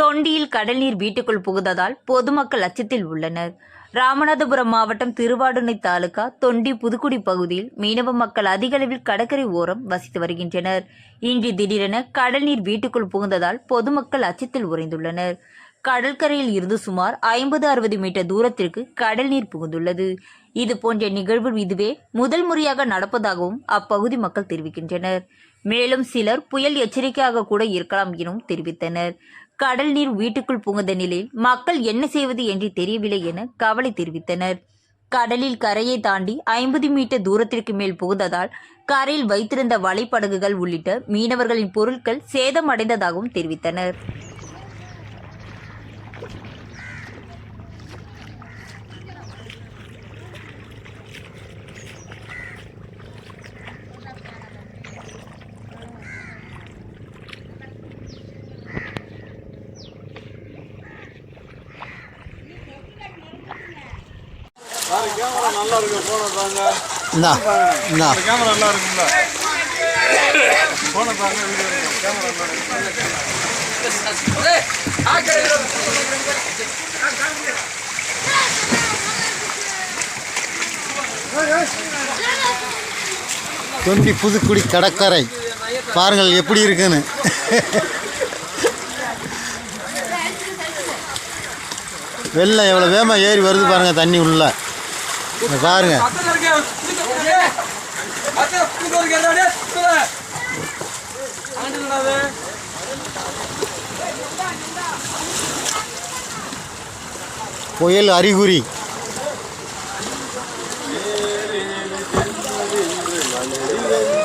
தொண்டியில் கடல் நீர் வீட்டுக்குள் புகுந்ததால் பொதுமக்கள் அச்சத்தில் உள்ளனர். ராமநாதபுரம் மாவட்டம் திருவாடுனை தாலுகா தொண்டி புதுக்குடி பகுதியில் மீனவ மக்கள் அதிக அளவில் கடற்கரை ஓரம் வசித்து வருகின்றனர். இன்று திடீரென கடல் நீர் வீட்டுக்குள் புகுந்ததால் பொதுமக்கள் அச்சத்தில் உறைந்துள்ளனர். கடற்கரையில் இருந்து சுமார் ஐம்பது அறுபது மீட்டர் தூரத்திற்கு கடல் நீர் புகுந்துள்ளது. இது போன்ற நிகழ்வு இதுவே முதல் முறையாக நடப்பதாகவும் அப்பகுதி மக்கள் தெரிவிக்கின்றனர். மேலும் சிலர் புயல் எச்சரிக்கையாக கூட இருக்கலாம் எனவும் தெரிவித்தனர். கடல் நீர் வீட்டுக்குள் புகுந்த நிலையில் மக்கள் என்ன செய்வது என்று தெரியவில்லை என கவலை தெரிவித்தனர். கடலில் கரையை தாண்டி ஐம்பது மீட்டர் தூரத்திற்கு மேல் புகுந்ததால் கரையில் வைத்திருந்த வலைப்படகுகள் உள்ளிட்ட மீனவர்களின் பொருட்கள் சேதமடைந்ததாகவும் தெரிவித்தனர். தொண்டி புதுக்குடி கடற்கரை. பாருங்கள் எப்படி இருக்குன்னு. வெள்ளம் எவ்வளோ வேகமாக ஏறி வருது பாருங்கள் தண்ணி உள்ள. பாருங்க. புயல் அறிகுறி. மலரி